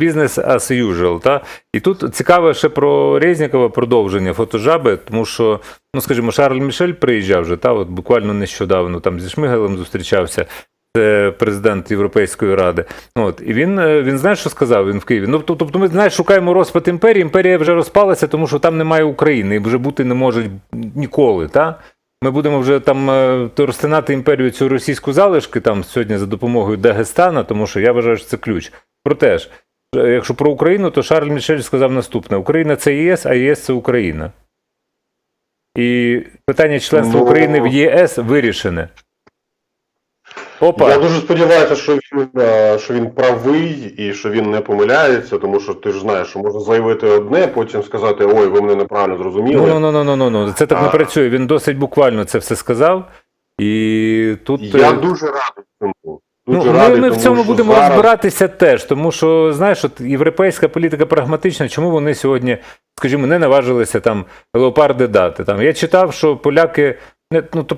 бізнес as usual. Та? І тут цікаве ще про Резнікова продовження фотожаби, тому що, ну скажімо, Шарль Мішель приїжджав вже, та, от буквально нещодавно там зі Шмигалем зустрічався. Це президент Європейської ради. От і він, е, він знає, що сказав він в Києві. Ну тобто, ми знаєш, шукаємо розпад імперії. Імперія вже розпалася, тому що там немає України і вже бути не може ніколи. Та? Ми будемо вже там е, розтинати імперію цю російську залишки там сьогодні за допомогою Дагестана, тому що я вважаю, що це ключ. Проте ж, якщо про Україну, то Шарль Мішель сказав наступне: Україна це ЄС, а ЄС це Україна. І питання членства Ну, України в ЄС вирішене. Опа. Я дуже сподіваюся, що він, е, що він правий і що він не помиляється, тому що ти ж знаєш, що можна заявити одне, потім сказати, ой, ви мене неправильно зрозуміли. Ну, ну, ну, ну, ну, ну. Це так не працює. Він досить буквально це все сказав. І тут. Я е, дуже радий цьому. Ну, Дуже ми, радий, ми в цьому будемо зараз... розбиратися теж, тому що, знаєш, от європейська політика прагматична, чому вони сьогодні, скажімо, не наважилися там леопарди дати. Там, я читав, що поляки, не, ну, тобто